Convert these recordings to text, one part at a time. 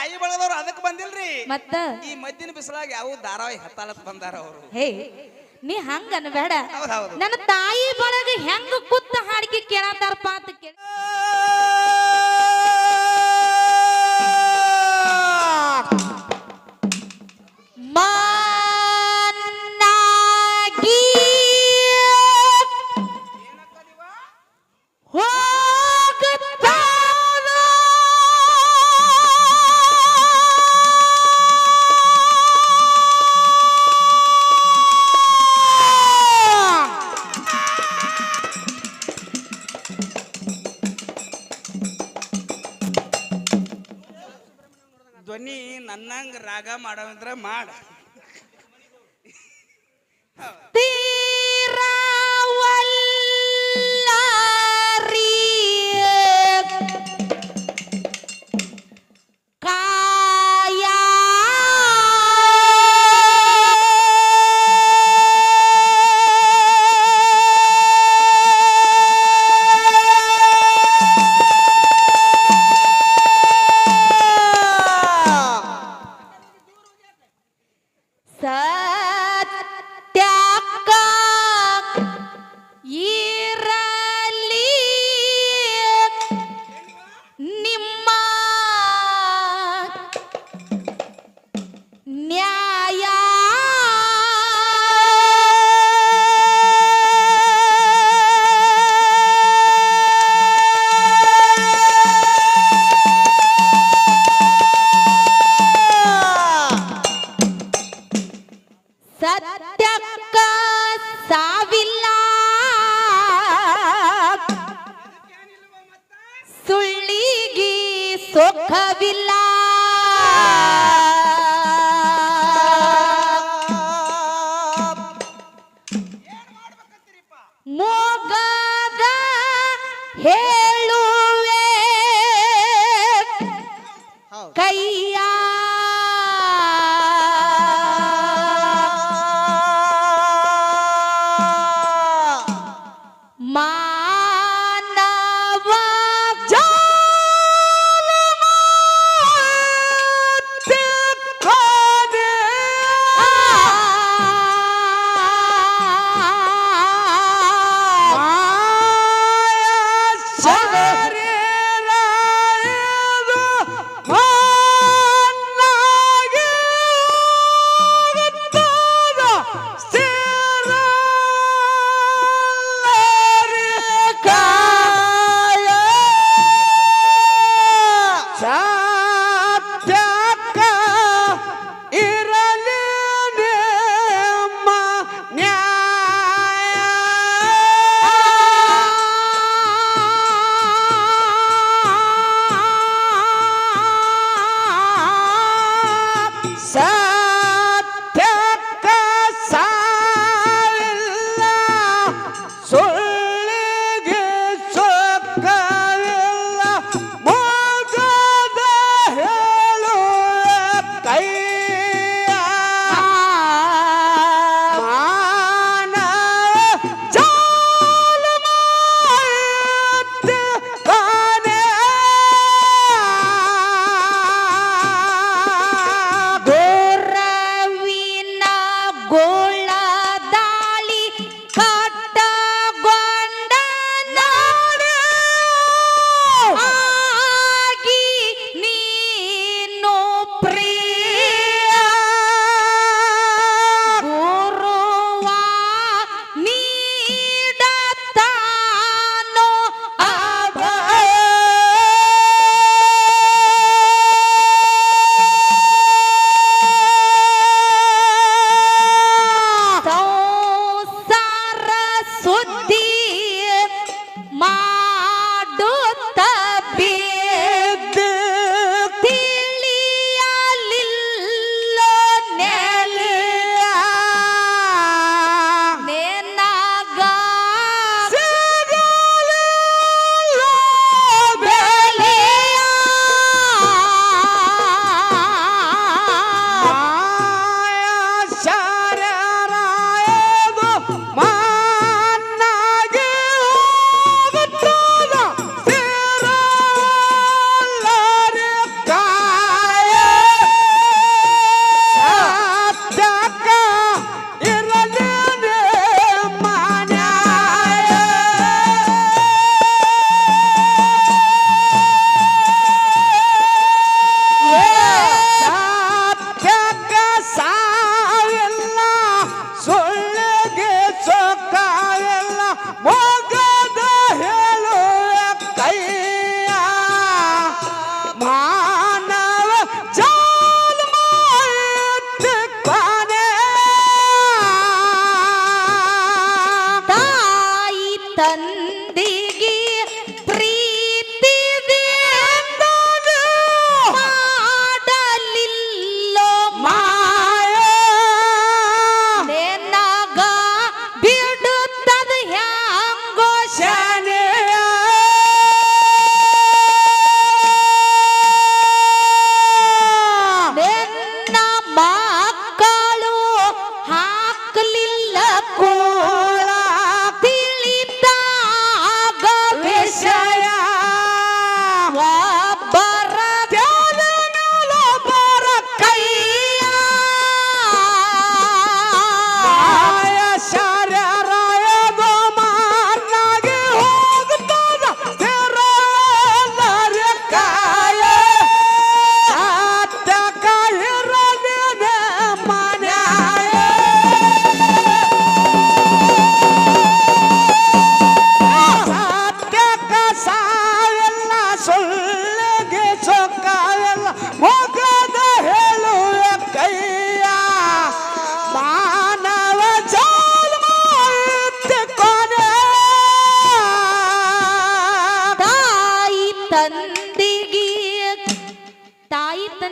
ತಾಯಿ ಬಳದವ್ರು ಅದಕ್ಕೆ ಬಂದಿಲ್ರಿ. ಮತ್ತ? ಈ ಮದ್ದಿನ ಬಿಸಿಲಾಗ ಯಾವ ಧಾರಾವಾಹಿ ಹತ್ತಾಳತ್ ಬಂದಾರ ಅವರು. ಹೇ ನೀ ಹಂಗ ಅನ್ಬೇಡ. ಹೌದೌದು ಹೌದು. ನನ್ನ ತಾಯಿ ಬಳಗ ಹೆಂಗ ಕುತ್ತ ಹಾಡಿಕೆ ಕೇಳತಾರಪ್ಪ ಅಂತ ಕೇಳ. ನನ್ನಂಗ ರಾಗ ಮಾಡವಂದ್ರ ಮಾಡ. Yeah.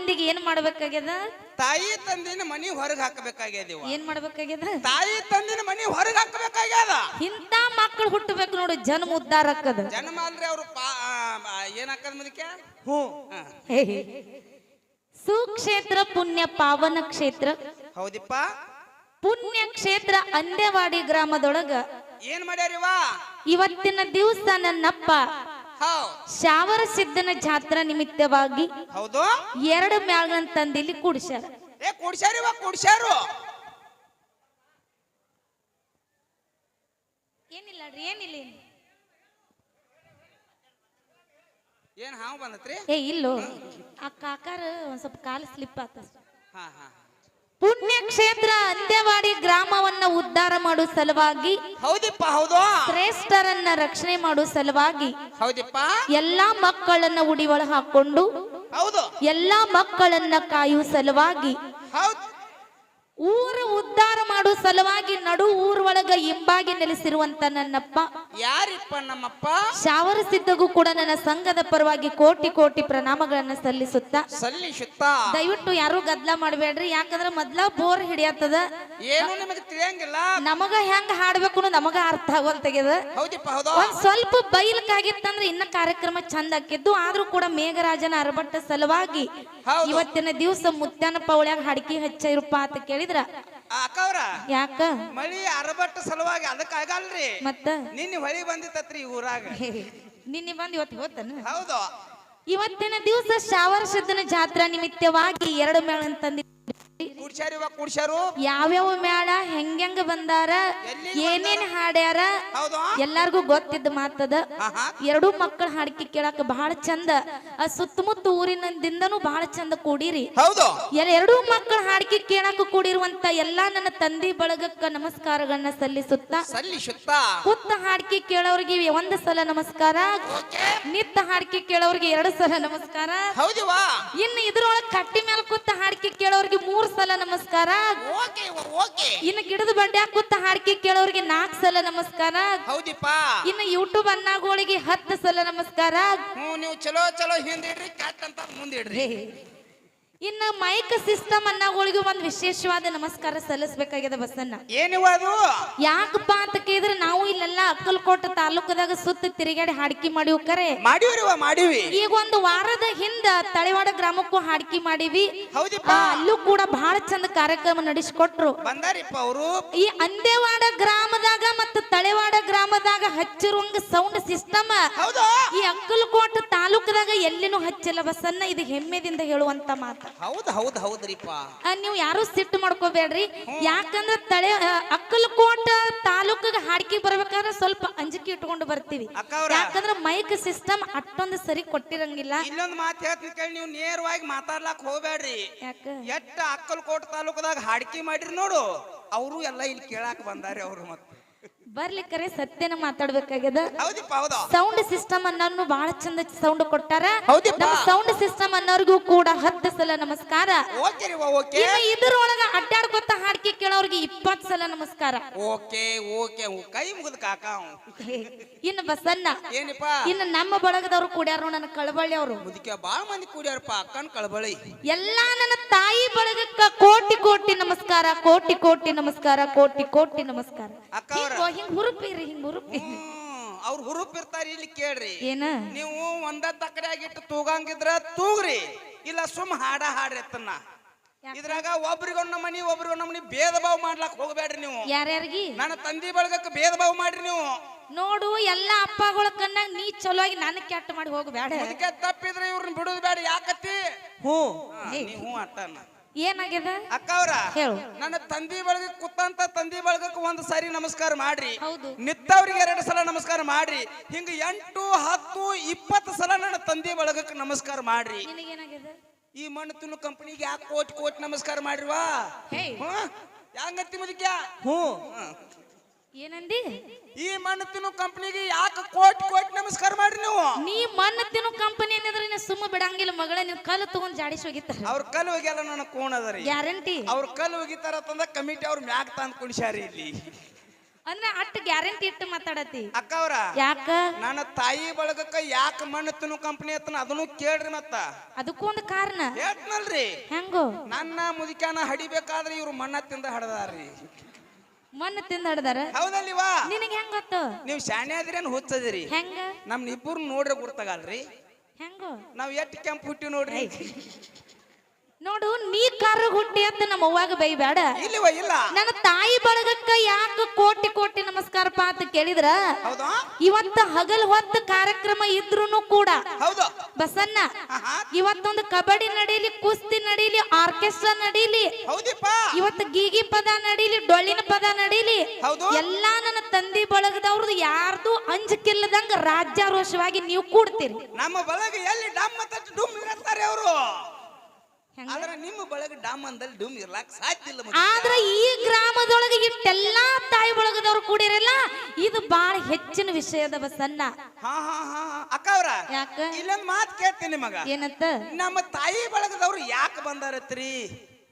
ಮಕ್ಕಳಿಗೆ ಏನ್ ಮಾಡ್ಬೇಕಾಗ್ಯದ? ತಾಯಿ ತಂದಿನ ಮನಿ ಹೊರಗೆ ಹಾಕಬೇಕಾಗ್ಯದ ಏನ್ ಮಾಡ್ಬೇಕಾಗ್ಯದ? ತಾಯಿ ತಂದಿನ ಮನಿ ಹೊರಗೆ ಹಾಕಬೇಕಾಗ್ಯದ. ಇಂತ ಮಕ್ಕಳು ಹುಟ್ಟಬೇಕು ನೋಡು ಜನ್ಮ ಉದ್ದಾರ ಆಕ್ಕದ. ಜನ್ಮ ಅಂದ್ರೆ ಅವ್ರು ಪಾ ಏನ್ ಹಾಕದ ಮುದಕ್ಕೆ? ಹ್ಞೂ. ಹೇ. ಸುಕ್ಷೇತ್ರ ಪುಣ್ಯ ಪಾವನ ಕ್ಷೇತ್ರ. ಹೌದಿಪ್ಪ. ಪುಣ್ಯ ಕ್ಷೇತ್ರ ಅಂದೇವಾಡಿ ಗ್ರಾಮದೊಳಗ ಏನ್ ಮಾಡ್ಯಾರಿವ? ಇವತ್ತಿನ ದಿವಸ ನನ್ನಪ್ಪ ಶಾವರ ಸಿದ್ಧನ ಜಾತ್ರಾ ನಿಮಿತ್ತವಾಗಿ ಹೌದು. ಎರಡು ಮ್ಯಾಳಗಳನ್ನ ತಂದಿಲ್ಲಿ ಕೂಡಿಸ್ಯಾರ. ಏ ಕುಡ್ಸ್ಯಾರು ಏನಿಲ್ಲ ರೀ ಏನಿಲ್ಲ ಏನು? ಏನ್ ಹಾವು ಬಂದತ್ರಿ? ಏ ಇಲ್ಲೋ. ಆ ಕಾಕಾರ ಒಂದ್ ಸ್ವಲ್ಪ ಕಾಲು ಸ್ಲಿಪ್ ಆತ ಹಾ ಹಾ. ಪುಣ್ಯ ಕ್ಷೇತ್ರ ಅಂತ್ಯವಾಡಿ ಗ್ರಾಮವನ್ನ ಉದ್ಧಾರ ಮಾಡುವ ಸಲುವಾಗಿ ಹೌದಪ್ಪ ಹೌದು. ಶ್ರೇಷ್ಠರನ್ನ ರಕ್ಷಣೆ ಮಾಡುವ ಸಲುವಾಗಿ ಹೌದಪ್ಪ. ಎಲ್ಲಾ ಮಕ್ಕಳನ್ನ ಉಡಿ ಒಳ ಹಾಕೊಂಡು ಹೌದು. ಎಲ್ಲಾ ಮಕ್ಕಳನ್ನ ಕಾಯುವ ಸಲುವಾಗಿ ಹೌದ್. ಊರ ಉದ್ಧಾರ ಮಾಡುವ ಸಲುವಾಗಿ ನಡು ಊರ್ ಒಳಗ ಇಂಬಾಗಿ ನೆಲೆಸಿರುವಂತ ನನ್ನಪ್ಪ. ಯಾರಿಪ್ಪ ನಮ್ಮಪ್ಪ? ಶಾವರ ಸಿದ್ದಗೂ ಕೂಡ ನನ್ನ ಸಂಘದ ಪರವಾಗಿ ಕೋಟಿ ಕೋಟಿ ಪ್ರಣಾಮಗಳನ್ನ ಸಲ್ಲಿಸುತ್ತಾ. ಸಲ್ಲಿಸುತ್ತ? ದಯವಿಟ್ಟು ಯಾರು ಗದ್ಲ ಮಾಡಬೇಡ್ರಿ ಯಾಕಂದ್ರ ಮೊದ್ಲ ಬೋರ್ ಹಿಡಿಯತ್ತದ. ಏನು ನಿಮಗೆ ತಿಳಿಯಂಗಿಲ್ಲ? ನಮಗ ಹೆಂಗ್ ಹಾಡ್ಬೇಕು ನಮಗ ಅರ್ಥ ಹೌದು. ಒಂದ್ ಸ್ವಲ್ಪ ಬೈಲ್ಕಾಗಿತ್ತಂದ್ರ ಇನ್ನ ಕಾರ್ಯಕ್ರಮ ಚಂದ ಆಕಿದ್ದು ಆದ್ರೂ ಕೂಡ ಮೇಘರಾಜನ ಅರಬಟ್ಟ ಸಲುವಾಗಿ. ಇವತ್ತಿನ ದಿವಸ ಮುತ್ಯಾನ ಪೌಳ್ಯಾಗ ಹಡಕಿ ಹಚ್ಚಿರಪ್ಪ ಅಂತ ಕೇಳಿದ್ರ ಆ ಅಕ್ಕವ್ರ ಯಾಕ? ಮಳಿ ಅರಬಟ್ಟ ಸಲುವಾಗಿ ಅದಕ್ಕ ಆಗಲ್ರಿ. ಮತ್ತ? ನಿನ್ನೆ ಹೊಳಿ ಬಂದಿತ್ತತ್ರಿ ಈ ಊರಾಗ. ನಿನ್ನೆ ಬಂದ್ ಇವತ್ತು ಹೋತನ? ಹೌದು. ಇವತ್ತಿನ ದಿವಸ ಶಾವರ ಸಿದ್ಧನ ಜಾತ್ರಾ ನಿಮಿತ್ತವಾಗಿ ಎರಡು ಮೇಳ ಕುಡ್ಸ್ಯಾರು? ಯಾವ್ಯಾವ ಮೇಳ ಹೆಂಗೆಂಗ ಬಂದಾರ ಏನೇನ್ ಹಾಡ್ಯಾರ ಎಲ್ಲಾರ್ಗು ಗೊತ್ತಿದ್ದ ಮಾತದ. ಎರಡೂ ಮಕ್ಕಳ ಹಾಡಿಕೆ ಕೇಳಾಕ ಬಹಳ ಚಂದ. ಆ ಸುತ್ತಮುತ್ತ ಊರಿನಿಂದನೂ ಬಹಳ ಚಂದ ಕೂಡಿರಿ. ಹೌದು. ಎರಡೂ ಮಕ್ಕಳ ಹಾಡಿಕೆ ಕೇಳಾಕ ಕೂಡಿರುವಂತ ಎಲ್ಲಾ ನನ್ನ ತಂದಿ ಬಳಗಕ್ಕ ನಮಸ್ಕಾರಗಳನ್ನ ಸಲ್ಲಿಸುತ್ತಾ. ಸಲ್ಲಿಸುತ್ತ? ಕುತ್ತ ಹಾಡಿಕೆ ಕೇಳೋರಿಗೆ ಒಂದ್ ಸಲ ನಮಸ್ಕಾರ. ನಿತ್ತ ಹಾಡಿಕೆ ಕೇಳೋರಿಗೆ ಎರಡು ಸಲ ನಮಸ್ಕಾರ. ಹೌದಿವ? ಇನ್ನು ಇದ್ರೊಳಗ ಕಟ್ಟಿ ಮೇಲೆ ಕುತ್ತ ಹಾಡಿಕೆ ಕೇಳೋರಿಗೆ ಮೂರ್ ಸಲ ನಮಸ್ಕಾರ. Okay okay. ಇನ್ನು ಗಿಡದ ಬಂಡ್ಯಾಗ ಕುತ್ತ ಹಾಡಿಕೆ ಕೇಳೋರಿಗೆ ನಾಲ್ಕು ಸಲ ನಮಸ್ಕಾರ. ಹೌದಿಪ್ಪ. ಇನ್ನು ಯೂಟ್ಯೂಬ್ ಅನ್ನಾಗೋಳಿಗೆ ಹತ್ತು ಸಲ ನಮಸ್ಕಾರ. ಹ್ಞೂ ನೀವು ಚಲೋ ಚಲೋ ಹಿಂದಿಡ್ರಿ ಕಟ್ ಅಂತ ಮುಂದಿಡ್ರಿ. ಇನ್ನು ಮೈಕ್ ಸಿಸ್ಟಮ್ ಅನ್ನಾಗೋಳಿಗೆ ಒಂದು ವಿಶೇಷವಾದ ನಮಸ್ಕಾರ ಸಲ್ಲಿಸಬೇಕಾಗಿದೆ ಬಸ್ಸನ್ನ ಏನಿವ ಅದು? ಯಾಕಪ್ಪ ಅಂತ ಕೇಳಿದ್ರೆ ನಾವು ಇಲ್ಲೆಲ್ಲ ಅಕ್ಕಲ್ಕೋಟ ತಾಲೂಕದಾಗ ಸುತ್ತ ತಿರುಗಾಡಿ ಹಾಡಿಕೆ ಮಾಡಿ ಕರೆ. ಮಾಡಿವ್ರಿವ ಮಾಡಿವಿ. ಈಗ ಒಂದು ವಾರದ ಹಿಂದ ತಳೆವಾಡ ಗ್ರಾಮಕ್ಕೂ ಹಾಡಿಕೆ ಮಾಡಿವಿ. ಹೌದಿಪ್ಪ. ಆ, ಅಲ್ಲೂ ಕೂಡ ಬಹಳ ಚಂದ ಕಾರ್ಯಕ್ರಮ ನಡೆಸಿಕೊಟ್ರು. ಬಂದಾರಿಪ್ಪ ಅವರು. ಈ ಅಂದೇವಾಡ ಗ್ರಾಮದಾಗ ಮತ್ತು ತಳೆವಾಡ ಗ್ರಾಮದಾಗ ಹಚ್ಚಿರುವಂಗ ಸೌಂಡ್ ಸಿಸ್ಟಮ್ ಹೌದು? ಈ ಅಕ್ಕಲ್ಕೋಟ ತಾಲೂಕದಾಗ ಎಲ್ಲಿನೂ ಹಚ್ಚಿಲ್ಲ ಬಸ್ಸನ್ನ ಇದು ಹೆಮ್ಮೆದಿಂದ ಹೇಳುವಂತ ಮಾತು. ಹೌದು ಹೌದು ಹೌದ್ರಿಪ್ಪ. ಆ, ನೀವು ಯಾರು ಸಿಟ್ಟು ಮಾಡ್ಕೋಬೇಡ್ರಿ. ಯಾಕಂದ್ರ ತಳೆ ಆ, ಅಕ್ಕಲಕೋಟ ತಾಲೂಕಿಗೆ ಹಾಡ್ಕಿ ಬರ್ಬೇಕಾದ್ರೆ ಸ್ವಲ್ಪ ಅಂಜಿಕೆ ಇಟ್ಕೊಂಡು ಬರ್ತೀವಿ. ಯಾಕಂದ್ರೆ ಯಾಕಂದ್ರ ಮೈಕ್ ಸಿಸ್ಟಮ್ ಅಷ್ಟೊಂದು ಸರಿ ಕೊಟ್ಟಿರಂಗಿಲ್ಲ. ಇಲ್ಲೊಂದು ಮಾತು ಹೇಳ್ತೀನಿ ಕೇಳಿ ನೀವು ನೇರವಾಗಿ ಮಾತಾಡ್ಲಾಕ್ ಹೋಗ್ಬೇಡ್ರಿ. ಯಾಕ? ಎಷ್ಟ ಅಕ್ಕಲಕೋಟ ತಾಲೂಕದಾಗ ಹಾಡ್ಕಿ ಮಾಡಿರಿ ನೋಡು. ಅವರು ಎಲ್ಲ ಇಲ್ಲಿ ಕೇಳಾಕ ಬಂದಾರೆ ಅವ್ರು ಮತ್ತೆ. ಬರ್ಲಿಕ್ಕರೆ ಸತ್ಯನ ಮಾತಾಡ್ಬೇಕಾಗ್ಯದ? ಹೌದಿಪ್ಪ ಹೌದು. ಸೌಂಡ್ ಸಿಸ್ಟಮ್ ಅನ್ನೋನು ಬಹಳ ಚಂದ ಸೌಂಡ್ ಕೊಟ್ಟಾರ. ಹೌದಿಪ್ಪ. ನಮ್ಮ ಸೌಂಡ್ ಸಿಸ್ಟಮ್ ಅನ್ನೋರ್ಗೂ ಕೂಡ ಹತ್ತು ಸಲ ನಮಸ್ಕಾರ. ಓಕೆ ರೀ ಓಕೆ. ಇನ್ನು ಇದ್ರೊಳಗ ಅಡ್ಡಾಡ್ಕೊತ ಹಾಡ್ಕೆ ಕೇಳೋರ್ಗೆ ಇಪ್ಪತ್ತು ಸಲ ನಮಸ್ಕಾರ. ಓಕೆ ಓಕೆ ಕೈ ಮುಗಿದ ಕಾಕ ಅವ. ಇನ್ನು ಬಸನ್ನ ಏನಿಪ್ಪ? ಇನ್ನು ನಮ್ಮ ಬಳಗದವ್ರು ಕೂಡ್ಯಾರು ನನ್ನ ಕಳಬಳ್ಳಿ ಅವರು. ಬಾಳ ಮಂದಿ ಕೂಡ್ಯಾರಪ್ಪ ಅಕ್ಕನ್ ಕಳಬಳಿ ಎಲ್ಲಾ ನನ್ನ ತಾಯಿ ಬಳಗಕ್ಕ ಕೋಟಿ ಕೋಟಿ ನಮಸ್ಕಾರ. ಕೋಟಿ ಕೋಟಿ ನಮಸ್ಕಾರ ಕೋಟಿ ಕೋಟಿ ನಮಸ್ಕಾರ. ಅಕ್ಕ ಅವ್ರ ಹಿಂಗ್ ಹಿಂಗ್ ಹುರುಪಿರಿ ಹಿಂಗ್ ಹುರುಪಿ ಅವ್ರ ಹುರುಪ್ ಇರ್ತಾರ ಇಲ್ಲಿ ಕೇಳ್ರಿ. ಏನ? ನೀವು ಒಂದ ತಕ್ಕಡೆ ಆಗಿಟ್ಟು ತೂಗಂಗಿದ್ರ ತೂಗ್ರಿ. ಇಲ್ಲ ಸುಮ್ ಹಾಡ ಹಾಡ್ರಿ ತನ್ನ ಇದ್ರಾಗ ಒಬ್ರಿಗೊಂದ್ ಮನಿ ಒಬ್ರಿಗೊಂದ್ ಮನಿ ಭೇದ ಭಾವ ಮಾಡ್ಲಾಕ್ ಹೋಗ್ಬೇಡ್ರಿ ನೀವು. ಯಾರ್ಯಾರಿಗಿ? ನನ್ನ ತಂದಿ ಬಳಗಕ್ಕೆ ಭೇದ ಭಾವ ಮಾಡ್ರಿ ನೀವು. ನೋಡು ಎಲ್ಲಾ ಅಪ್ಪಗಳ ಕಣ್ಣಾಗ ನೀ ಚಲೋ ಆಗಿ ನನ್ ಕೆಟ್ಟ ಮಾಡಿ ಹೋಗ್ಬೇಡ ಅದಕ್ಕೆ ತಪ್ಪಿದ್ರೆ ಇವ್ರನ್ನ ಬಿಡುದು ಬೇಡ ಯಾಕತ್ತಿ? ಹ್ಞೂ. ಹಾ, ಹ್ಞೂ ಏನಾಗ್ಯದ? ಅಕ್ಕ ಅವ್ರ ಹೇಳು. ನನ್ನ ತಂದಿ ಬಳಗ ಕುತ್ತಂತ ತಂದಿ ಬಳಗಕ್ಕೆ ಒಂದ್ ಸಾರಿ ನಮಸ್ಕಾರ ಮಾಡ್ರಿ. ಹೌದು. ನಿತ್ತವ್ರಿಗೆ ಎರಡು ಸಲ ನಮಸ್ಕಾರ ಮಾಡ್ರಿ. ಹಿಂಗ ಎಂಟು ಹತ್ತು ಇಪ್ಪತ್ತು ಸಲ ನನ್ನ ತಂದೆ ಬಳಗಕ್ಕೆ ನಮಸ್ಕಾರ ಮಾಡ್ರಿ. ನಿನಗೇನಾಗ್ಯದ? ಈ ಮಣ್ಣು ತಿನ್ನು ಕಂಪನಿಗೆ ಯಾಕೆ ಕೋಟಿ ಕೋಟಿ ನಮಸ್ಕಾರ ಮಾಡ್ರಿವಾ? ಹೇ ಹೆಂಗತ್ತಿ ಮುದಕ್ಯಾ? ಹ್ಞೂ. ಏನಂದಿ? ಈ ಮಣ್ಣು ತಿನ್ನು ಕಂಪನಿಗೆ ಯಾಕೆ ಕೋಟ್ ಕೋಟ್ ನಮಸ್ಕಾರ ಮಾಡ್ರಿ ನೀವು? ನೀ ಮಣ್ಣು ತಿನ್ನು ಕಂಪನಿ ಏನಿದ್ರೆ ನೀನು ಸುಮ್ಮ ಬಿಡಂಗಿಲ್ಲ ಮಗಳ ನೀನು ಕಲ್ಲು ತಗೊಂಡ್ ಜಾಡಿಸಿ ಹೋಗಿತ್ತಾರೆ. ಅವ್ರ ಕಲ್ಲು ಹೋಗ್ಯಾರ ನನ್ನ ಕೋಣ ಅದರಿ ಗ್ಯಾರಂಟಿ? ಅವ್ರ ಕಲ್ಲು ಹೋಗಿತಾರ ತಂದ ಕಮಿಟಿ ಅವ್ರ ಮ್ಯಾಕ್ ತಂದ್ ಕುಣಿಸ್ಯಾರಿ ಇಲ್ಲಿ. ಅಂದ್ರೆ ಅಟ್ ಗ್ಯಾರಂಟಿ ಇಟ್ಟು ಮಾತಾಡತಿ. ಅಕ್ಕವ್ರ ಯಾಕ? ನನ್ನ ತಾಯಿ ಬಳಗಕ್ಕ ಯಾಕ ಮಣ್ಣು ತಿನ್ನು ಕಂಪನಿ ಅತ್ತನ ಅದನ್ನು ಕೇಳ್ರಿ ಮತ್ತ. ಅದಕ್ಕೂ ಒಂದು ಕಾರಣ. ಹೇಳ್ತನಲ್ರಿ. ಹೆಂಗು? ನನ್ನ ಮುದುಕ್ಯಾನ ಹಡಿಬೇಕಾದ್ರೆ ಇವ್ರು ಮಣ್ಣ ತಿಂದ ಹಡದಾರ್ರಿ. ಮಣ್ಣು ತಿಂದಾಡದಾರ ಹೌದಲ್ವಾ ಹೌದಲ್ಲಿವಾ ನಿನಗೆ ಹೆಂಗ ಗೊತ್ತು? ನೀವು ಶಾಣೆ ಆದ್ರೇನು ಹುಚ್ಚದಿರಿ. ಹೆಂಗ? ನಮ್ ಇಬ್ಬರು ನೋಡ್ರಿ ಗುರ್ತಾಗಲ್ರಿ. ಹೆಂಗ? ನಾವ್ ಎಷ್ಟ್ ಕೆಂಪ್ ಹುಟ್ಟಿ ನೋಡ್ರಿ. ನೋಡು ನೀ ಕಾರು ಹುಟ್ಟಿ ಅಂತ ನಮ್ಮ ಅವ್ವಾಗ ಬೈಬೇಡ ಇಲ್ಲಿವ ಇಲ್ಲ. ನನ್ನ ತಾಯಿ ಬಳಗಕ್ಕ ಯಾಕ ಕೋಟಿ ಕೋಟಿ ನಮಸ್ಕಾರ ಅಂತ ಕೇಳಿದ್ರ? ಇವತ್ತ ಹಗಲ್ ಹೊತ್ತ ಕಾರ್ಯಕ್ರಮ ಇದ್ರೂನು ಕೂಡ. ಬಸನ್ನ ಇವತ್ತೊಂದು ಕಬಡ್ಡಿ ನಡೀಲಿ ಕುಸ್ತಿ ನಡೀಲಿ ಆರ್ಕೆಸ್ಟ್ರಾ ನಡೀಲಿ. ಇವತ್ತು ಗೀಗಿ ಪದ ನಡೀಲಿ ಡೊಳ್ಳಿನ ಪದ ನಡೀಲಿ. ಎಲ್ಲಾ ನನ್ನ ತಂದಿ ಬಳಗದವ್ರದ್ದು ಯಾರ್ದು ಅಂಜಕಿಲ್ಲದಂಗ ರಾಜ್ಯಾರೋಷವಾಗಿ ನೀವು ಕೂಡ್ತೀರಿ. ನಮ್ಮ ಬಳಗ ಎಲ್ಲಿ ಡಮ್ ಅವರು? ಆದ್ರೆ ನಿಮ್ಮ ಬಳಗ ಡಾಮಂದಲ್ಲಿ ಅಂದಲ್ಲಿ ಡುಮ್ ಇರ್ಲಾಕ್ ಸಾಧ್ಯ ಇಲ್ಲ ಆದ್ರ ಈ ಗ್ರಾಮದೊಳಗೆ ಇಷ್ಟೆಲ್ಲಾ ತಾಯಿ ಬಳಗದವ್ರು ಕೂಡಿರಲ್ಲ ಇದು ಬಾಳ ಹೆಚ್ಚಿನ ವಿಷಯದ ಬಸನ್ನ ಹಾ ಹಾ ಹಾ ಅಕ್ಕವ್ರ ಯಾಕ? ಇಲ್ಲೊಂದ್ ಮಾತ್ ಕೇಳ್ತೀನಿ ನಿಮಗ ಏನಂತ? ನಮ್ಮ ತಾಯಿ ಬಳಗದವ್ರು ಯಾಕೆ ಬಂದಾರತ್ರಿ?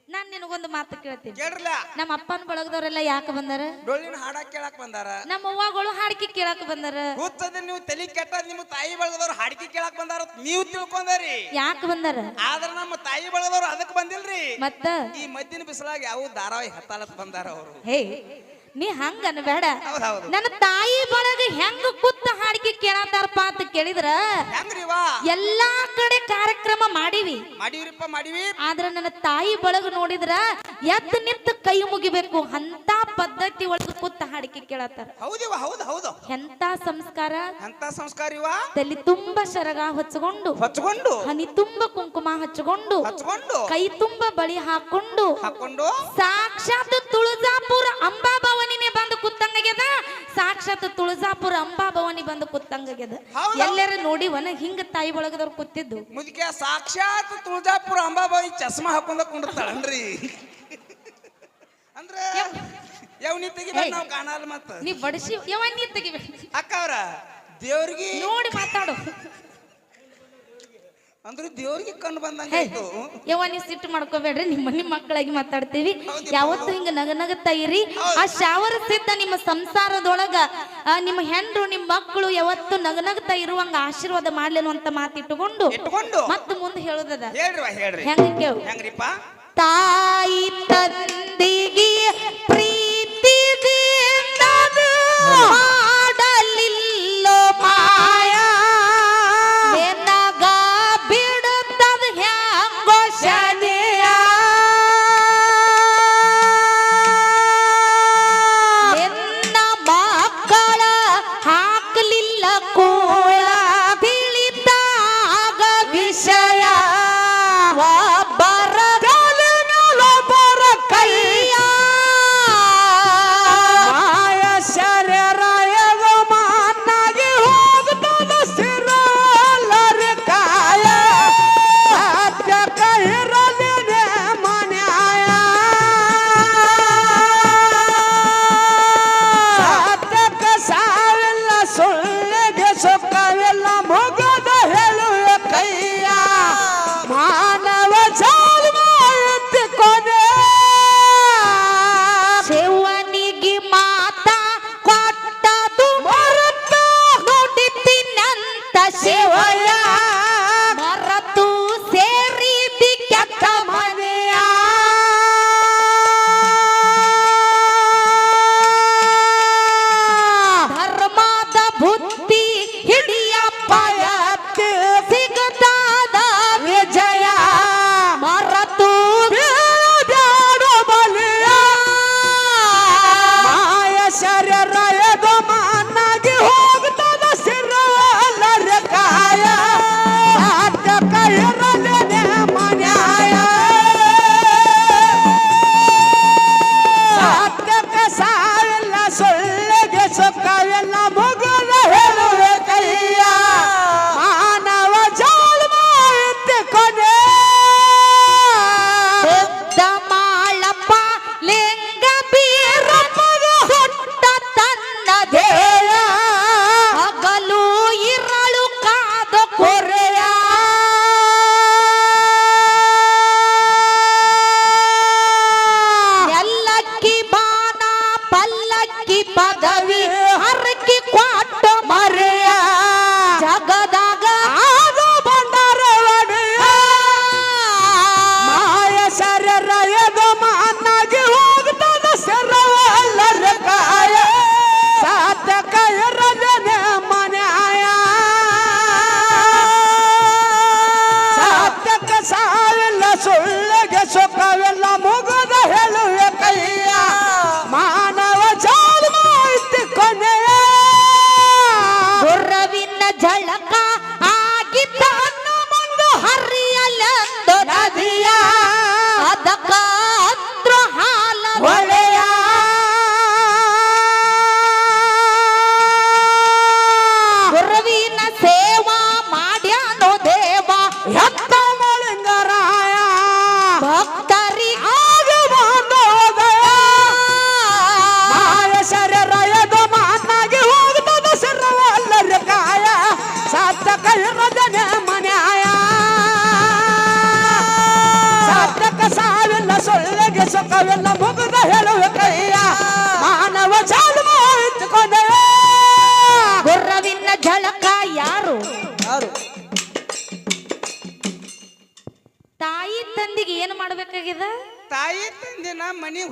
ನಾನ್ ನಿನಗೊಂದು ಮಾತು ಕೇಳ್ತೀನಿ. ಕೇಳ್ರಲ್ಲ? ನಮ್ಮ ಅಪ್ಪನ ಬಳಗದವ್ರೆಲ್ಲ ಯಾಕೆ ಬಂದಾರ? ಡೊಳ್ಳಿನ ಹಾಡ ಕೇಳಕ್ ಬಂದಾರ. ನಮ್ಮ ಅವ್ವಗಳು ಹಾಡಿಕೆ ಕೇಳಕ್ ಬಂದಾರ. ಕೂತದ ನೀವು ತಲೆ ಕೆಟ್ಟ ನಿಮ್ಮ ತಾಯಿ ಬಳಗದವ್ರು ಹಾಡಿಕೆ ಕೇಳಕ್ ಬಂದಾರ ನೀವು ತಿಳ್ಕೊಂಡಾರಿ. ಯಾಕೆ ಬಂದಾರ? ಆದ್ರ ನಮ್ಮ ತಾಯಿ ಬಳಗದವ್ರು ಅದಕ್ ಬಂದಿಲ್ರಿ. ಮತ್ತ? ಈ ಮದ್ದಿನ ಬಿಸಿಲಾಗ ಯಾವ ಧಾರಾವಾಹಿ ಹತ್ತಾಲತ್ ಬಂದಾರ ಅವರು. ಹೇ ನೀ ಹಂಗ ಅನ್ಬೇಡ ನನ್ನ ತಾಯಿ ಬಳಗ ಹೆಂಗ ಕುತ್ತ ಹಾಡಿಕೆ ಕೇಳತಾರಪ್ಪ ಅಂತ ಕೇಳಿದ್ರ ಎಲ್ಲಾ ಕಡೆ ಕಾರ್ಯಕ್ರಮ ಮಾಡಿವಿ. ಆದ್ರೆ ನನ್ನ ತಾಯಿ ಬಳಗ ನೋಡಿದ್ರ ಎದ್ದ ನಿಂತ ಕೈ ಮುಗಿಬೇಕು ಅಂತ ಪದ್ಧತಿ ಒಳಗ ಕುತ್ತ ಹಾಡಿಕೆ ಕೇಳತ್ತಾರ ಎಂತ ಸಂಸ್ಕಾರ? ಎಂತ ಸಂಸ್ಕಾರ ತಲೆ ತುಂಬಾ ಶರಗ ಹಚ್ಕೊಂಡು ಹಚ್ಕೊಂಡು. ಹನಿ ತುಂಬಾ ಕುಂಕುಮ ಹಚ್ಕೊಂಡು ಹಚ್ಕೊಂಡು. ಕೈ ತುಂಬಾ ಬಳಿ ಹಾಕೊಂಡು ಹಾಕೊಂಡು. ಸಾಕ್ಷಾತ್ ತುಳಜಾಪುರ ಸಾಕ್ಷಾತ್ ತುಳಜಾಪುರ ಅಂಬಾಭವನಿ ಬಂದು ಕೂತಂಗಾಗ್ಯದ ಹೌದು. ಎಲ್ಲರ ನೋಡಿ ವನ ಹಿಂಗ ತಾಯಿ ಒಳಗದವ್ರು ಕೂತಿದ್ದು. ಮುದುಕೆ ಸಾಕ್ಷಾತ್ ತುಳಜಾಪುರ ಅಂಬಾಬಾಯಿ ಚಸ್ಮಾ ಹಾಕೊಂಡ ಕುಂಡಿರ್ತಾಳನ್ರಿ. ಅಂದ್ರೆ ಯವ್ನಿ ತೆಗಿಬೇಕು ನಾವು ಕಾಣಲ್ಲ ಮತ್ತ. ನೀ ಬಡಿಸಿ ಯವನ್ನಿ ತೆಗಿಬೇಕು. ಅಕ್ಕವ್ರ ದೇವ್ರಿಗೆ ನೋಡಿ ಮಾತಾಡು. ಅಂದ್ರೆ ದೇವ್ರಿಗೆ ಕಂಡು ಬಂದಂಗ ಹೇ ಆಯ್ತು. ಯವ್ವ ಸಿಟ್ಟು ಮಾಡ್ಕೋಬೇಡ್ರಿ ನಿಮ್ಮ ನಿಮ್ಮ ಮಕ್ಕಳಾಗಿ ಮಾತಾಡ್ತೀವಿ. ಯಾವತ್ತು ಹಿಂಗ ನಗ ನಗತ್ತಾ ಇರಿ. ಆ ಶಾವರ ಸಿದ್ಧ ನಿಮ್ಮ ಸಂಸಾರದೊಳಗ ಆ, ನಿಮ್ಮ ಹೆಂಡ್ರು ನಿಮ್ಮ ಮಕ್ಕಳು ಯಾವತ್ತು ನಗನಗ್ತಾ ಇರುವಂಗ ಆಶೀರ್ವಾದ ಮಾಡ್ಲೇನು ಅಂತ ಮಾತಿಟ್ಟುಕೊಂಡು ಇಟ್ಕೊಂಡು ಮತ್ತೆ ಮುಂದೆ ಹೇಳುದದ. ಹೇಳ್ರಿ ಹೆಂಗ ಕೇಳು. ಹೆಂಗ್ರಿಪ್ಪ? ತಾಯಿ ತಂದಿಗೆ ಪ್ರೀತಿದಿಂದ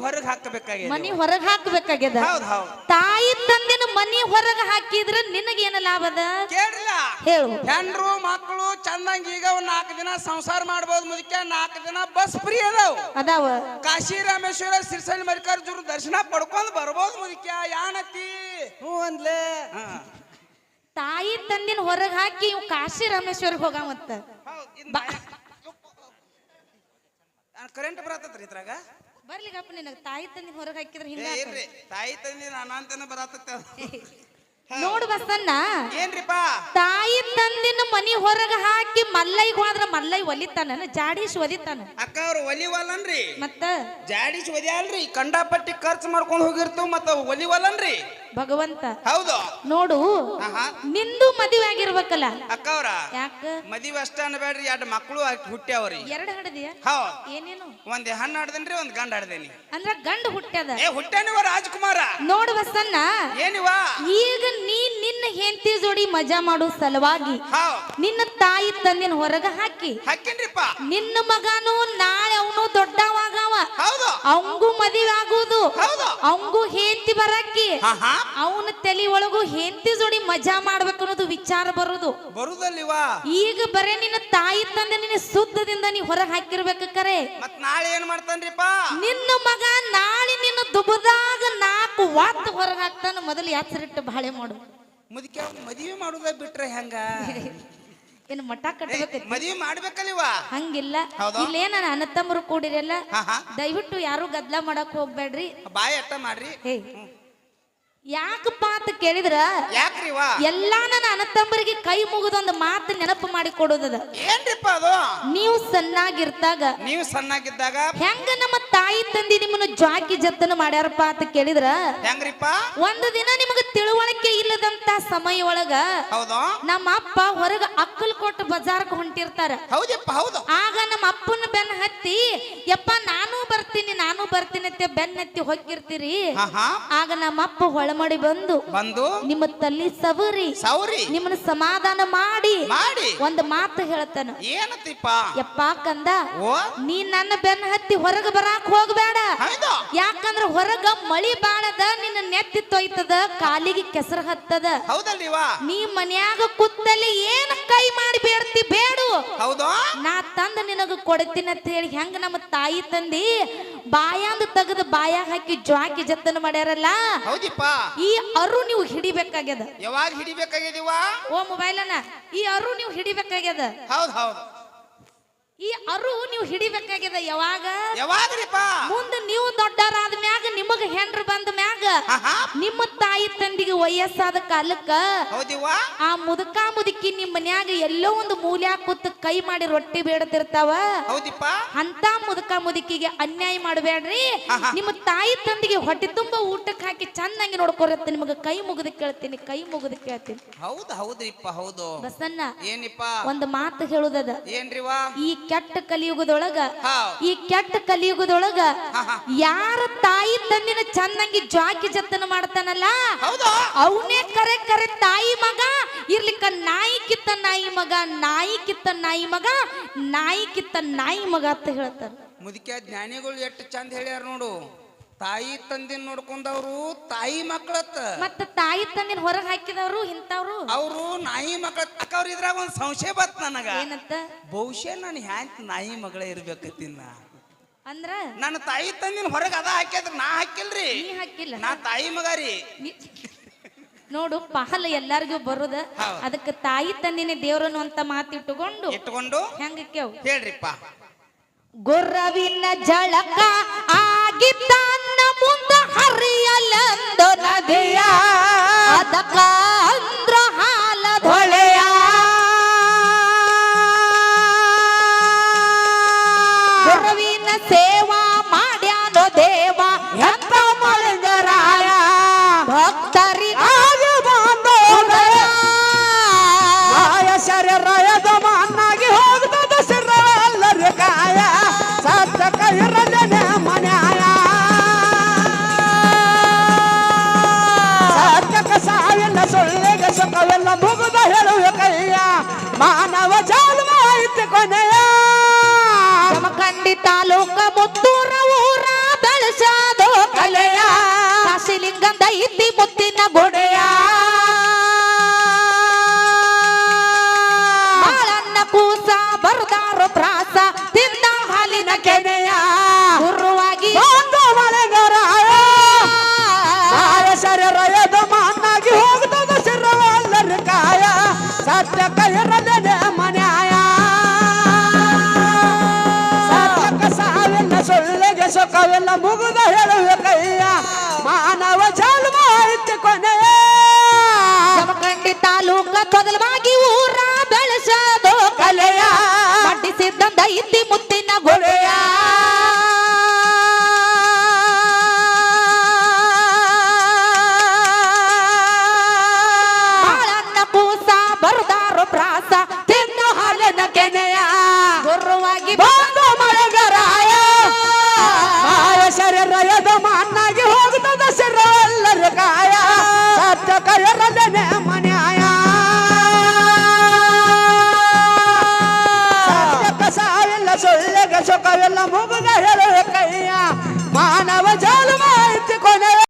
ಹೊರಗೆ ಹಾಕಬೇಕಾಗಿದೆ ಮನಿ ಹೊರಗೆ ಹಾಕ್ಬೇಕಾಗ್ಯದ? ಹೌದ್ ಹೌದ್. ತಾಯಿ ತಂದಿನ ಮನಿ ಹೊರಗ ಹಾಕಿದ್ರ ನಿನಗೇನ ಲಾಭದ ಕೇಳಿಲ್ಲ. ಹೇಳು. ಹೆಂಡ್ರು ಮಕ್ಕಳು ಚಂದಂಗ ಈಗ ಒಂದ್ ನಾಲ್ಕು ದಿನ ಸಂಸಾರ ಮಾಡ್ಬೋದು ಮುದಕ್ಕೆ ನಾಲ್ಕು ದಿನ ಬಸ್ ಫ್ರೀ ಅದಾವ. ಅದಾವ. ಕಾಶಿ ರಾಮೇಶ್ವರ ಸಿರ್ಸಲ್ ಮಲ್ಲಿಕಾರ್ಜುನ ದರ್ಶನ ಪಡ್ಕೊಂಡ್ ಬರ್ಬೋದು ಮುದಕ್ಕೆ ಯಾನತಿ. ಹ್ಞೂ ಅಂದ್ಲೆ. ತಾಯಿ ತಂದಿನ ಹೊರಗೆ ಹಾಕಿ ಇವ್ ಕಾಶಿ ರಾಮೇಶ್ವರ್ಗೆ ಹೋಗಾಮತ್ತ ಕರೆಂಟ್ ಬರತ್ತೈತ್ರಿ ಇದ್ರಾಗ? ಬರ್ಲಿಗಪ್ಪ ನಿನಗ ತಾಯಿ ತಂದಿನ ಹೊರಗೆ ಹಾಕಿದ್ರೆ ಹಿಂಗ ಏನ್ರಿ ತಾಯಿ ತಂದಿ ಅನಾಂತನ ಬರತ್ತ ನೋಡು ಬಸನ್ನ ಏನ್ರಿಪ್ಪ? ತಾಯಿ ತಂದಿನ ಮನಿ ಹೊರಗ ಹಾಕಿ ಮಲ್ಲೈಗ್ ಹೋದ್ರ ಮಲ್ಲೈ ಒಲಿತಾನ ಜಾಡೀಶ್ ಒದಿತಾನ ಅಕ್ಕ ಅವ್ರು ಒಲಿವಲ್ಲನ್ರಿ. ಮತ್ತ? ಜಾಡಿಸ್ ಒದಿಯಲ್ರಿ ಕಂಡಾಪಟ್ಟಿ ಖರ್ಚು ಮಾಡ್ಕೊಂಡು ಹೋಗಿರ್ತೀವಿ ಮತ್ತ ಒಲಿವಲ್ಲನ್ರಿ. ಭಗವಂತ. ಹೌದು. ನೋಡು. ನಿಂದು ಮದುವೆ ಆಗಿರ್ಬೇಕಲ್ಲ. ಅಕ್ಕವ್ರ ಯಾಕೆ? ಮದುವೆ ಅಷ್ಟ ಅನ್ಬೇಡ್ರಿ ಎರಡು ಮಕ್ಕಳು ಹುಟ್ಟ್ಯಾವ್ರಿ ಎರಡು ಹಡದಿಯ ಏನೇನು? ಒಂದ್ ಹಣ್ಣು ಹಡ್ದೇನ್ರಿ ಒಂದ್ ಗಂಡ ಹಡ್ದೇನಿ. ಅಂದ್ರ ಗಂಡ ಹುಟ್ಟ್ಯದ. ಏ ಹುಟ್ಟ್ಯಾನಿವ ರಾಜ್ಕುಮಾರ. ನೋಡು ಬಸ್ಸನ್ನ ಏನಿವ? ಈಗ ನೀ ನಿನ್ನ ಹೆಂಡತಿ ಜೋಡಿ ಮಜಾ ಮಾಡೋ ಸಲುವಾಗಿ. ನಿನ್ನ ತಾಯಿ ತಂದಿನ ಹೊರಗ ಹಾಕಿ. ಹಾಕಿನ್ರಿಪ್ಪ. ನಿನ್ನ ಮಗನು ನಾಳೆ ಅವನು ದೊಡ್ಡವಾಗವ. ಹೌದು. ಅವಂಗೂ ಮದುವೆ ಆಗುದು ಹೌದು. ಅವಂಗೂ ಹೆಂಡತಿ ಬರಕ್ಕಿ. ಅವನ ತಲೆ ಒಳಗೂ ಹೆಂಡತಿ ಜೋಡಿ ಮಜಾ ಮಾಡ್ಬೇಕು ಅನ್ನೋದು ವಿಚಾರ ಬರೋದು. ಬರುದಲ್ಲಿವಾ? ಈಗ ಬರೇ ನಿನ್ನ ತಾಯಿ ತಂದೆ ನಿನ್ನ ಸುದ್ದದಿಂದ ನೀ ಹೊರಗೆ ಹಾಕಿರ್ಬೇಕು ಕರೆ. ಮತ್ ನಾಳೆ ಏನ್ ಮಾಡ್ತಾನ್ರಿಪ್ಪ? ನಿನ್ನ ಮಗ ನಾಳೆ ನಿನ್ನ ದುಬದಾಗ ನಾಲ್ಕು ವಾತ್ ಹೊರಗೆ ಹಾಕ್ತಾನ ಮೊದಲು ಹೆಸರಿಟ್ಟು ಬಾಳೆ ಮಾಡು. ಮುದಕ್ಕೆ ಮದುವೆ ಮಾಡುದ ಬಿಟ್ರೆ ಹೆಂಗ? ಏನು ಮಠ ಕಟ್ಟಬೇಕು ಮದುವೆ ಮಾಡ್ಬೇಕಲ್ಲಿವ? ಹಂಗಿಲ್ಲ? ಇಲ್ಲೇನ ಅಣ್ಣ ತಮ್ಮರು ಕೂಡಿರಲ್ಲ. ದಯವಿಟ್ಟು ಯಾರು ಗದ್ಲ ಮಾಡಕ್ ಹೋಗ್ಬೇಡ್ರಿ. ಬಾಯಿ ಅಟ್ಟ ಮಾಡ್ರಿ. ಹೇ ಯಾಕಪ್ಪ ಅಂತ ಕೇಳಿದ್ರ? ಯಾಕ್ರಿವ ಎಲ್ಲಾ ನನ್ನ ಅಣ್ಣತಮ್ಮರಿಗೆ ಕೈ ಮುಗಿದೊಂದು ಮಾತು ನೆನಪು ಮಾಡಿ ಕೊಡೋದದ. ಏನ್ರಿಪ್ಪ ಅದು? ನೀವು ಸಣ್ಣಾಗಿರ್ತಾಗ. ನೀವು ಸಣ್ಣಾಗಿದ್ದಾಗ? ಹೆಂಗ ನಮ್ಮ ತಾಯಿ ತಂದಿ ನಿಮ್ಮನ್ನ ಜಾಕಿ ಜತ್ತನ ಮಾಡ್ಯಾರಪ್ಪ ಅಂತ ಕೇಳಿದ್ರ? ಹೆಂಗ್ರಿಪ್ಪ? ಒಂದು ದಿನ ನಿಮಗ ತಿಳುವಳಿಕೆ ಇಲ್ಲದಂತ ಸಮಯ ಒಳಗ ಹೌದು? ನಮ್ಮ ಅಪ್ಪ ಹೊರಗ ಅಕ್ಕಲ್ ಕೊಟ್ಟು ಬಜಾರ್ಕ್ ಹೊಂಟಿರ್ತಾರ. ಹೌದಪ್ಪ ಹೌದು. ಆಗ ನಮ್ಮ ಅಪ್ಪನ ಬೆನ್ನ ಹತ್ತಿ ಯಪ್ಪ ನಾನು ಬರ್ತೀನಿ ನಾನು ಬರ್ತೀನಿ ಅಂತ ಬೆನ್ನತ್ತಿ ಹೊಕ್ಕಿರ್ತೀರಿ ಹಾ ಹಾ ಆಗ ನಮ್ಮ ಅಪ್ಪ ಹೊಳಮಡಿ ಬಂದು ಬಂದು ನಿಮ್ಮ ತಲ್ಲಿ ಸವರಿ ಸೌರಿ ನಿಮ್ಮನ್ನ ಸಮಾಧಾನ ಮಾಡಿ ಮಾಡಿ. ಒಂದು ಮಾತು ಹೇಳ್ತಾನ. ಏನತ್ತಿಪ್ಪ? ಯಪ್ಪ ಕಂದ ಓ? ನೀ ನನ್ನ ಬೆನ್ನ ಹತ್ತಿ ಹೊರಗೆ ಬರಾಕ್ ಹೋಗ್ಬೇಡ. ಹೌದು. ಯಾಕಂದ್ರ ಹೊರಗ ಮಳಿ ಬಾಳದ ನಿನ್ನ ನೆತ್ತಿ ತೊಯ್ತದ ಕಾಲಿಗೆ ಕೆಸರು ಹತ್ತದ. ಹೌದಲ್ವಾ ನೀ ಮನ್ಯಾಗ ಕುತ್ತಲ್ಲಿ ಏನ ಕೈ ಮಾಡಿ ಬೇಡ್ತಿ ಬೇಡು. ಹೌದು. ನಾ ತಂದ ನಿನಗ ಕೊಡ್ತೀನಿ ಅಂತ ಹೇಳಿ ಹೆಂಗ ನಮ್ಮ ತಾಯಿ ತಂದಿ ಬಾಯಾಂದ ತೆಗೆದು ಬಾಯ ಹಾಕಿ ಜ್ವಾಕಿ ಜತನ ಮಾಡ್ಯಾರಲ್ಲ? ಹೌದಿಪ್ಪ. ಈ ಅರು ನೀವು ಹಿಡಿಬೇಕಾಗ್ಯದ. ಯಾವಾಗ ಹಿಡಿಬೇಕಾಗ್ಯದ ಓ ಮೊಬೈಲನ ಈ ಅರು ನೀವು ಹಿಡಿಬೇಕಾಗ್ಯದ? ಹೌದ್ ಹೌದು. ಈ ಅರು ನೀವು ಹಿಡಿಬೇಕಾಗಿದೆ ಯಾವಾಗ? ಯಾವಾಗ್ರಿಪ್ಪ? ಮುಂದೆ ನೀವು ದೊಡ್ಡರಾದ ಮ್ಯಾಗ ನಿಮಗ ಹೆಂಡ್ರ ಬಂದ ಮ್ಯಾಗ ನಿಮ್ಮ ತಾಯಿ ತಂದಿಗೆ ವಯಸ್ಸಾದ ಕಾಲಕ್ಕ ಆ ಮುದುಕ ಮುದುಕಿ ನಿಮ್ಮ ಮನ್ಯಾಗ ಎಲ್ಲೋ ಒಂದು ಮೂಲ್ಯ ಕೂತ್ ಕೈ ಮಾಡಿ ರೊಟ್ಟಿ ಬೇಡತಿರ್ತಾವ ಅಂತ ಮುದುಕ ಮುದುಕಿಗೆ ಅನ್ಯಾಯ ಮಾಡಬೇಡ್ರಿ. ನಿಮ್ಮ ತಾಯಿ ತಂದಿಗೆ ಹೊಟ್ಟೆ ತುಂಬಾ ಊಟಕ್ಕೆ ಹಾಕಿ ಚೆನ್ನಾಗಿ ನೋಡ್ಕೊರತ್ತೆ. ನಿಮಗೆ ಕೈ ಮುಗಿದು ಕೇಳ್ತೀನಿ ಕೈ ಮುಗಿದು ಕೇಳ್ತೀನಿ. ಹೌದು ಹೌದ್ರಿಪ್ಪ ಹೌದು. ಬಸನ್ನ ಏನಿಪ್ಪ? ಒಂದು ಮಾತು ಹೇಳುದದ. ಏನ್ರಿವಾ ಈ ಕೆಟ್ಟ ಕಲಿಯುಗದೊಳಗ ಈ ಕೆಟ್ಟ ಕಲಿಯುಗದೊಳಗ. ಯಾರ ತಾಯಿ ತಂದಿನ ಚಂದಂಗಿ ಜಾಕಿ ಜತನ ಮಾಡ್ತಾನಲ್ಲ? ಅವನೇ ಕರೆ ಕರೆ ತಾಯಿ ಮಗ ಇರ್ಲಿಕ್ಕ ನಾಯಿ ಕಿತ್ತ ನಾಯಿ ಮಗ ನಾಯಿ ಕಿತ್ತ ನಾಯಿ ಮಗ ನಾಯಿ ಕಿತ್ತ ನಾಯಿ ಮಗ ಅಂತ ಹೇಳ್ತಾರೆ. ಮುದುಕ ಜ್ಞಾನಿಗಳು ಎಷ್ಟು ಚಂದ ಹೇಳ್ಯಾರ ನೋಡು. ತಾಯಿ ತಂದಿನ ನೋಡ್ಕೊಂಡವ್ರು ತಾಯಿ ಮಕ್ಕಳತ್ತ ಮತ್ತ ತಾಯಿ ತಂದಿನ ಹೊರಗೆ ಹಾಕಿದವರು ಇಂಥವ್ರು. ಅವರು ನಾಯಿ ಮಕ್ಕಳ ಅಕ್ಕವ್ರ ಇದ್ರಾಗ ಒಂದ್ ಸಂಶಯ ಬತ್ ನನಗ. ಏನಂತ? ಬಹುಶಃ ನಾನು ಹ್ಯಾಂಕ್ ನಾಯಿ ಮಗಳೇ ಇರ್ಬೇಕತ್ತಿನ ಅಂದ್ರ? ನನ್ನ ತಾಯಿ ತಂದಿನ ಹೊರಗೆ ಅದ ಹಾಕಿದ್ರ ನಾ ಹಾಕಿಲ್ರಿ. ನೀ ಹಾಕಿಲ್ಲ. ನಾ ತಾಯಿ ಮಗ ರೀ ನೋಡು ಪಹಲ್ ಎಲ್ಲಾರ್ಗೂ ಬರುದ. ಅದಕ್ಕೆ ತಾಯಿ ತಂದಿನ ದೇವ್ರನ್ನು ಅಂತ ಮಾತಿಟ್ಟುಕೊಂಡು ಇಟ್ಕೊಂಡು ಹೆಂಗ ಕೇವ್ ಹೇಳ್ರಿಪ್ಪ. ಗುರ್ರವಿನ ಜಳಕ ಆಗಿ ತನ್ನ ಮುಂದ ಹರಿಯಲೆಂದು ನದಿಯ ಅದಕ್ಕ ತಾಲೂಕ ಮುತ್ತೂರ ಊರ ಬೆಳೆಸಾದು ಕಲೆಯ. ಕಾಶಿಲಿಂಗಂ ದೈತಿ ಮುತ್ತಿನ ಗೊಡೆಯ. ಬಾಳನ್ನ ಕೂಸ, ಬರ್ದಾರು ಪ್ರಾಸ, ತಿಂದ ಹಾಲಿನ ಕೆನೆಯ. ದುಃಖವೆಲ್ಲ ಮುಗಿದ ಹೇಳುವೆ ಕೈಯ. ಮಾನವ ಜನ್ಮ ಆಯ್ತು ಕೊನೆಯ. ತಾಲೂಕ